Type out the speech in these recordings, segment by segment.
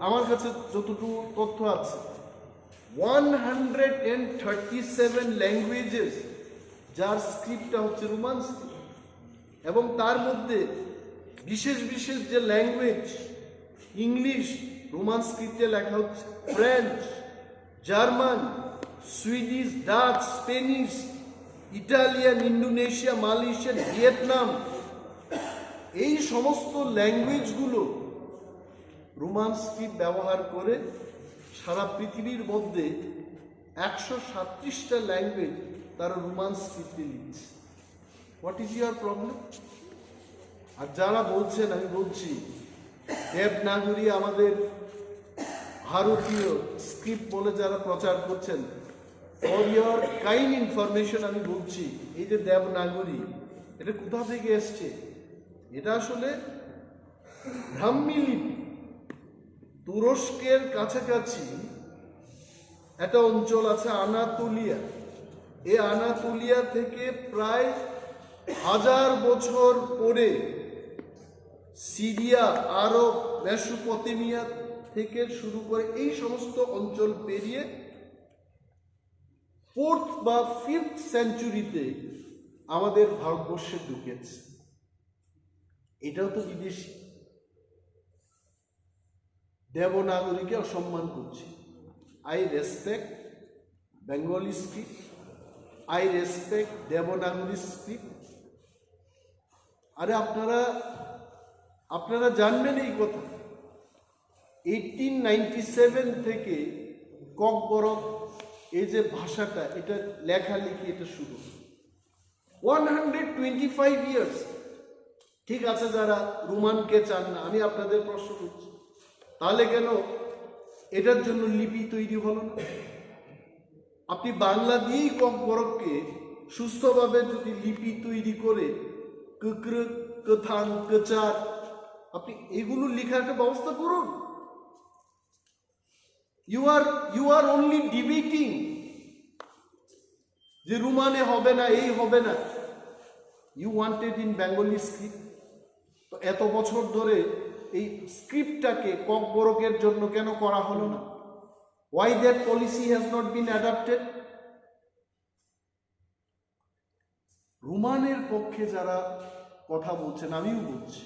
আমার কাছে যতটুকু তথ্য আছে one hundred and thirty seven languages যার স্ক্রিপ্টটা হচ্ছে রোমান এবং তার মধ্যে বিশেষ বিশেষ যে ল্যাঙ্গুয়েজ ইংলিশ, রোমান স্ক্রিপ্টে লেখা হচ্ছে French German Swedish Dutch Spanish Italian Indonesia Malaysia Vietnam এই সমস্ত ল্যাঙ্গুয়েজগুলো রোমান স্ক্রিপ্ট ব্যবহার করে সারা পৃথিবীর মধ্যে একশো সাতত্রিশটা ল্যাঙ্গুয়েজ তারা রোমান স্ক্রিপ্টে লিখছে। হোয়াট ইজ ইয়ার প্রবলেম আর যারা বলছেন, আমি বলছি, দেবনাগরী আমাদের ভারতীয় স্ক্রিপ্ট বলে যারা প্রচার করছেন ফর ইয়ার কাইন্ড ইনফরমেশন আমি বলছি, এই যে দেবনাগরী, এটা কোথা থেকে এসছে? এটা আসলে ব্রাহ্মী লিপি। তুরস্কের কাছাকাছি একটা অঞ্চল আছে আনাতুলিয়া। এই আনাতুলিয়া থেকে প্রায় হাজার বছর পরে সিরিয়া, আরব, মেসোপটেমিয়া থেকে শুরু করে এই সমস্ত অঞ্চল পেরিয়ে ফোর্থ বা ফিফথ সেঞ্চুরিতে আমাদের ভারতবর্ষে ঢুকেছে। এটাও তো বিদেশি। দেবনাগরীকে অসম্মান করছি। I respect Bengali script I respect Devanagari script আরে আপনারা আপনারা জানবেন এই কথা। এইটিন নাইনটি সেভেন থেকে ককবরক, এই যে ভাষাটা, এটা লেখালেখি, এটা শুরু। One hundred twenty five years ঠিক আছে যারা রোমানকে চান না, আমি আপনাদের প্রশ্ন করছি। তাহলে কেন এটার জন্য লিপি তৈরি হলো না? আপনি বাংলা দিয়েই ককবরককে সুস্থভাবে যদি লিপি তৈরি করে কুকর কথান কচার আপনি এগুলো লেখার একটা ব্যবস্থা করুন। You are you are only debating যে রুমানে হবে না, এই হবে না। You wanted in Bengali script তো এত বছর ধরে এই স্ক্রিপ্টটাকে ককবরকের জন্য কেন করা হলো না? Why that policy has not been adapted রোমানের পক্ষে যারা কথা বলছেন, আমিও বলছি।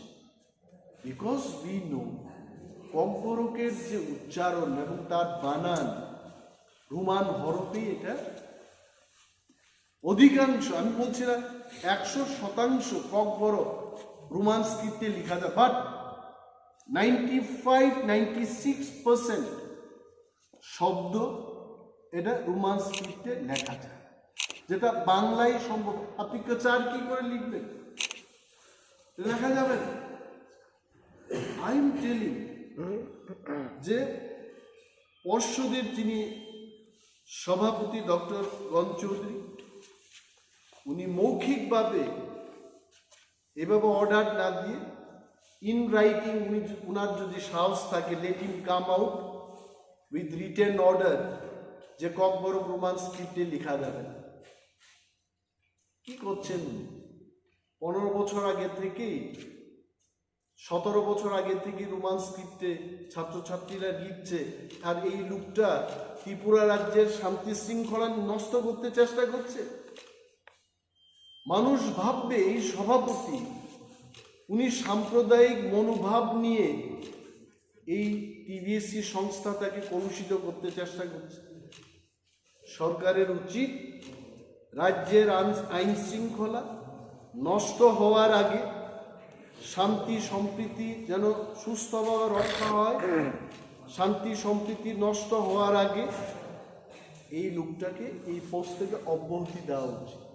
বিকজ উই নো ককবরকের যে উচ্চারণ এবং তার বানান, রোমান হরফেই এটা অধিকাংশ, আমি বলছি না, একশো শতাংশ ককবরক রোমান স্ক্রিপ্টে লেখা যায় but ninety five ninety six percent শব্দ এটা রোমান স্ক্রিপ্টে লেখা যায় যেটা বাংলায় সম্ভব। আপনি চার কি করে লিখবেন? লেখা যাবে না। আই টেলিং যে পর্ষদের যিনি সভাপতি ডক্টর রন চৌধুরী, উনি মৌখিকভাবে এভাবে অর্ডার না দিয়ে ইন রাইটিং উনি উনার যদি সাহস থাকে let him come out with written order যে ককবর রোমান স্ক্রিপ্টে লেখা যাবে কি করছেন? পনেরো বছর আগে থেকেই, সতেরো বছর আগে থেকে রোমান স্ক্রিপ্টে ছাত্রছাত্রীরা লিখছে, আর এই লুকটা ত্রিপুরা রাজ্যের শান্তি শৃঙ্খলা নষ্ট করতে চেষ্টা করছে মানুষ ভাববে, এই সভাপতি উনি সাম্প্রদায়িক মনোভাব নিয়ে এই টিভিএসসি সংস্থাটাকে কলুষিত করতে চেষ্টা করছে। সরকারের উচিত রাজ্যের আইন- আইন শৃঙ্খলা নষ্ট হওয়ার আগে শান্তি, সম্প্রীতি যেন সুস্থভাবে রক্ষা হয়, শান্তি, সম্প্রীতি নষ্ট হওয়ার আগে এই লোকটাকে এই পোস্ট থেকে অব্যাহতি দেওয়া উচিত।